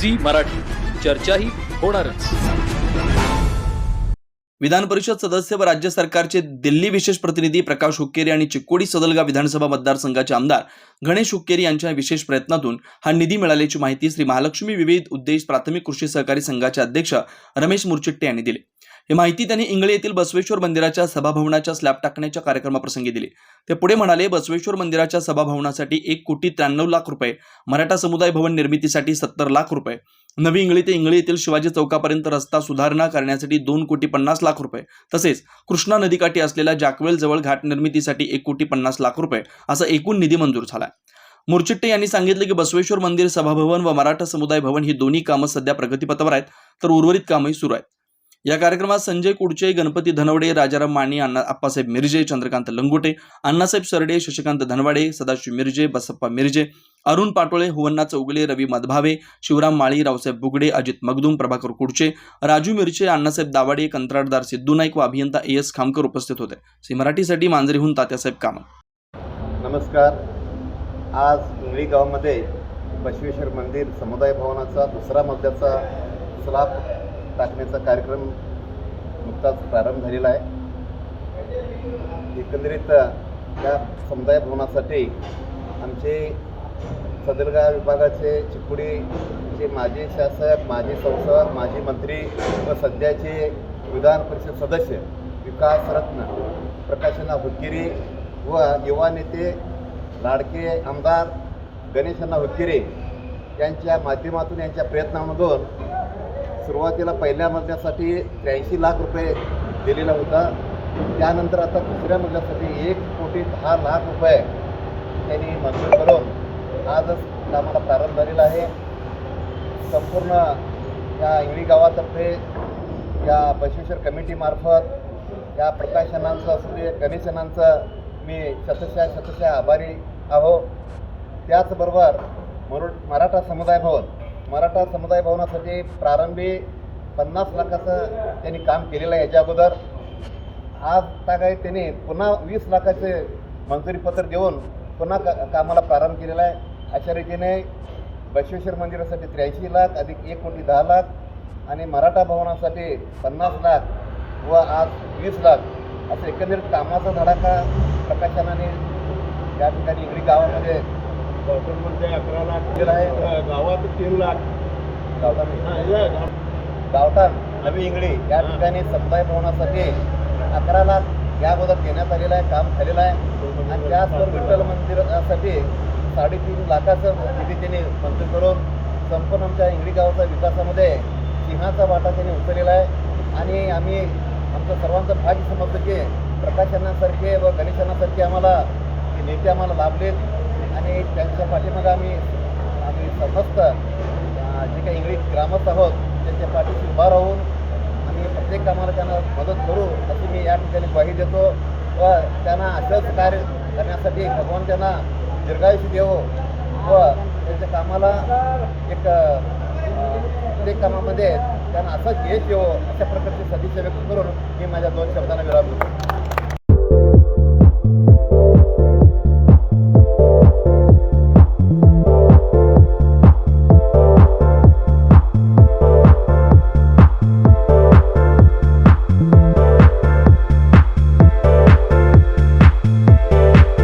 Zee Marathi. चर्चाही होणारच. विधान परिषद सदस्य व राज्य सरकारचे दिल्ली विशेष प्रतिनिधी प्रकाश हुक्केरी आणि चिक्कोडी सदलगा विधानसभा मतदारसंघाचे आमदार गणेश हुक्केरी यांच्या विशेष प्रयत्नातून हा निधी मिळाल्याची माहिती श्री महालक्ष्मी विविध उद्देश प्राथमिक कृषी सहकारी संघाचे अध्यक्ष रमेश मुरचिट्टे यांनी दिली. ही माहिती त्यांनी इंगळे येथील बसवेश्वर मंदिराच्या सभाभवनाच्या स्लॅब टाकण्याच्या कार्यक्रमाप्रसंगी दिली. ते पुढे म्हणाले बसवेश्वर मंदिराच्या सभाभवनासाठी एक कोटी त्र्याण्णव लाख रुपये मराठा समुदाय भवन निर्मितीसाठी सत्तर लाख रुपये नवी इंगळी ते इंगळी येथील शिवाजी चौकापर्यंत रस्ता सुधारणा करण्यासाठी दोन कोटी पन्नास लाख रुपये तसेच कृष्णा नदीकाठी असलेल्या जॅकवेल जवळ घाट निर्मितीसाठी एक कोटी पन्नास लाख रुपये असा एकूण निधी मंजूर झाला मुरचिट्टे यांनी सांगितले की बसवेश्वर मंदिर सभाभवन व मराठा समुदाय भवन ही दोन्ही कामं सध्या प्रगतीपथावर आहेत तर उर्वरित कामही सुरू आहेत. या कार्यक्रमात संजय कुडचे गणपती धनवडे राजाराम माने अण्णा आप्पासाहेब मिरजे चंद्रकांत लंगोटे अण्णासाहेब सरडे शशिकांत धनवाडे सदाशिव मिरजे बसप्पा मिरजे अरुण पाटोळे हुवन्ना चौगले रवी मधभावे शिवराम माळी रावसाहेब बुगडे अजित मगदूम प्रभाकर कुडचे राजू मिरचे अण्णासाहेब दावाडे कंत्राटदार सिद्धू नाईक व अभियंता ए एस खामकर उपस्थित होते. सी मराठीसाठी मांजरीहून तात्यासाहेब कामत. नमस्कार. आज इंगळी गावामध्ये बसवेश्वर मंदिर समुदाय भवनाचा दुसरा मजल्याचा स्लाब टाकण्याचा कार्यक्रम नुकताच प्रारंभ झालेला आहे. एकंदरीत या समुदाय भवनासाठी आमचे सदरगाव विभागाचे चिकुडीचे माजी शासक माजी संसद माजी मंत्री व सध्याचे विधान परिषद सदस्य विकास रत्न प्रकाशना हुक्केरी व युवा नेते लाडके आमदार गणेशांना हुक्केरे यांच्या माध्यमातून यांच्या प्रयत्नामधून सुरुवातीला पहिल्या मजल्यासाठी त्र्याऐंशी लाख रुपये दिलेला होता. त्यानंतर आता दुसऱ्या मजल्यासाठी एक कोटी दहा लाख रुपये त्यांनी मंजूर करून आजच कामाला प्रारंभ झालेला आहे. संपूर्ण या इंगळी गावातर्फे या बसवेश्वर कमिटीमार्फत या प्रकाशनांचं असू दे गणेशनांचं मी शतशा शतशा आभारी आहो. त्याचबरोबर मरु मराठा समुदाय भवन मराठा समुदाय भवनासाठी प्रारंभी पन्नास लाखाचं त्यांनी काम केलेलं आहे याच्या अगोदर. आज काय त्यांनी पुन्हा वीस लाखाचे मंजुरीपत्र देऊन पुन्हा का कामाला प्रारंभ केलेला आहे. अशा रीतीने बसवेश्वर मंदिरासाठी त्र्याऐंशी लाख अधिक एक कोटी दहा लाख आणि मराठा भवनासाठी पन्नास लाख व आज वीस लाख असं एकंदरीत कामाचा धडाका प्रकाशनाने या ठिकाणी इंगळी गावामध्ये मध्ये अकरा लाख गावात तीन लाख. गावठाण गावठाण नवी इंगळी या ठिकाणी समुदाय भवनासाठी अकरा लाख या अगोदर देण्यात आलेलं आहे काम झालेलं आहे. आणि त्याचबरोबर विठ्ठल मंदिरासाठी साडेतीन लाखाचं निधी त्यांनी मंजूर करून संपूर्ण आमच्या इंगळी गावाच्या विकासामध्ये सिंहाचा वाटा त्यांनी उचललेला आहे. आणि आम्ही आमचं सर्वांचं भाग्य समजतो की प्रकाशनासारखे व गणेशनासारखे आम्हाला नेते आम्हाला लाभलेत. आणि त्यांच्या पाठीमागं आम्ही आम्ही समस्त जे काही इंग्लिश ग्रामस्थ आहोत त्यांच्या पाठीशी उभा राहून आम्ही प्रत्येक कामाला त्यांना मदत करू अशी मी या ठिकाणी ग्वाही देतो. व त्यांना असंच कार्य करण्यासाठी भगवान त्यांना दीर्घायुष्य देवो. व त्यांच्या कामाला एक प्रत्येक कामामध्ये त्यांना असंच यश येवो अशा प्रकारची सदिच्छा व्यक्त करून मी माझ्या दोन शब्दांना विराम देतो.